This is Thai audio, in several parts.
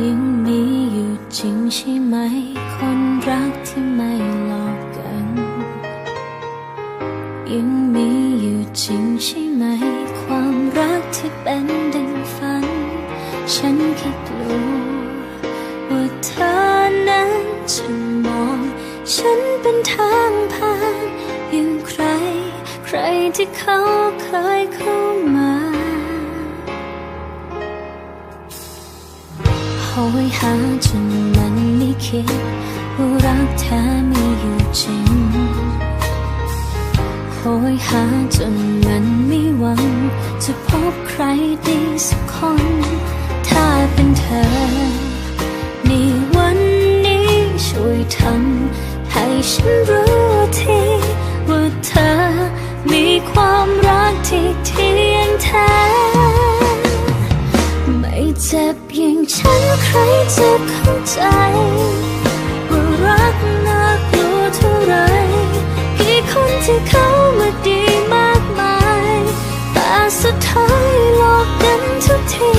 ยังมีอยู่จริงใช่ไหม คนรักที่ไม่หลอกกัน ยังมีอยู่จริงใช่ไหม ความรักที่เป็นดังฝัน ฉันแค่กลัวว่าเธอนั้นจะมอง ฉันเป็นทางผ่านอย่างใคร ใครที่เขาเคยเข้ามา หยหาจนมันไม่คิดว่ารักแท้มีอยู่จริงโหยหาจนมันไม่หวัง จะพบใครดีสักคน ถ้าเป็นเธอ จ็บอย่างฉันใครจะเข้าใจ ว่ารักน่ากลัวเท่าไร กี่คนที่เขามาดีมากมาย แต่สุดท้ายหลอกกันทุกที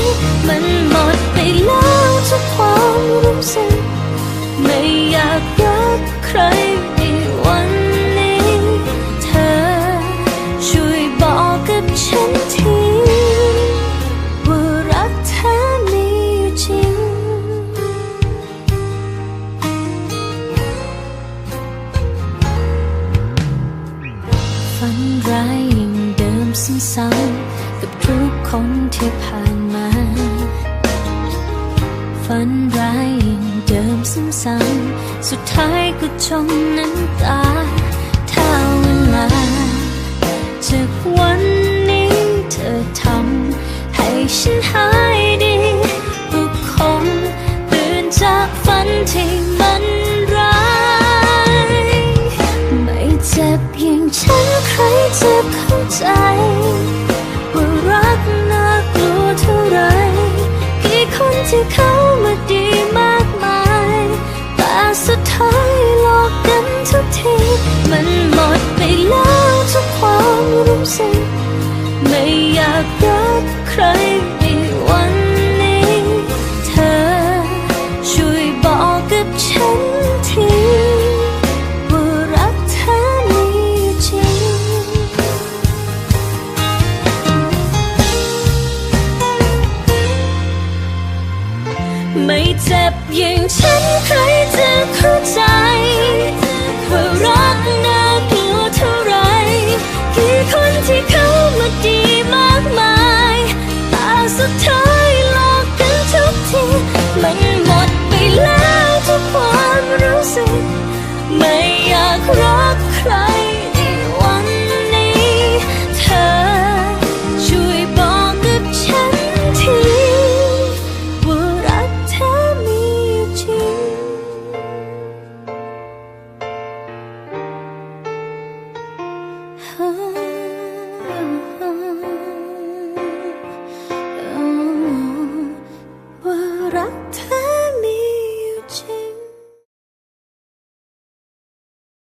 ฝันร้ายอย่งเดิมซ้ำๆกับทุกคนที่ผ่านมา ฝันร้ายอย่งเดิมซ้ำๆสุดท้ายก็จมน้ำตา ถ้าเวลาจากวัน ไม่อยากรักใครในวันนี้ เธอช่วยบอกกับฉันทีว่ารักเธอมีจริง ไม่เจ็บอย่างฉันใครจะเข้าใจ มันหมดไปแล้วทุกความรู้สึก ไม่อยากรักใครในวันนี้ เธอช่วยบอกกับฉันทีว่ารักเธอมีจริง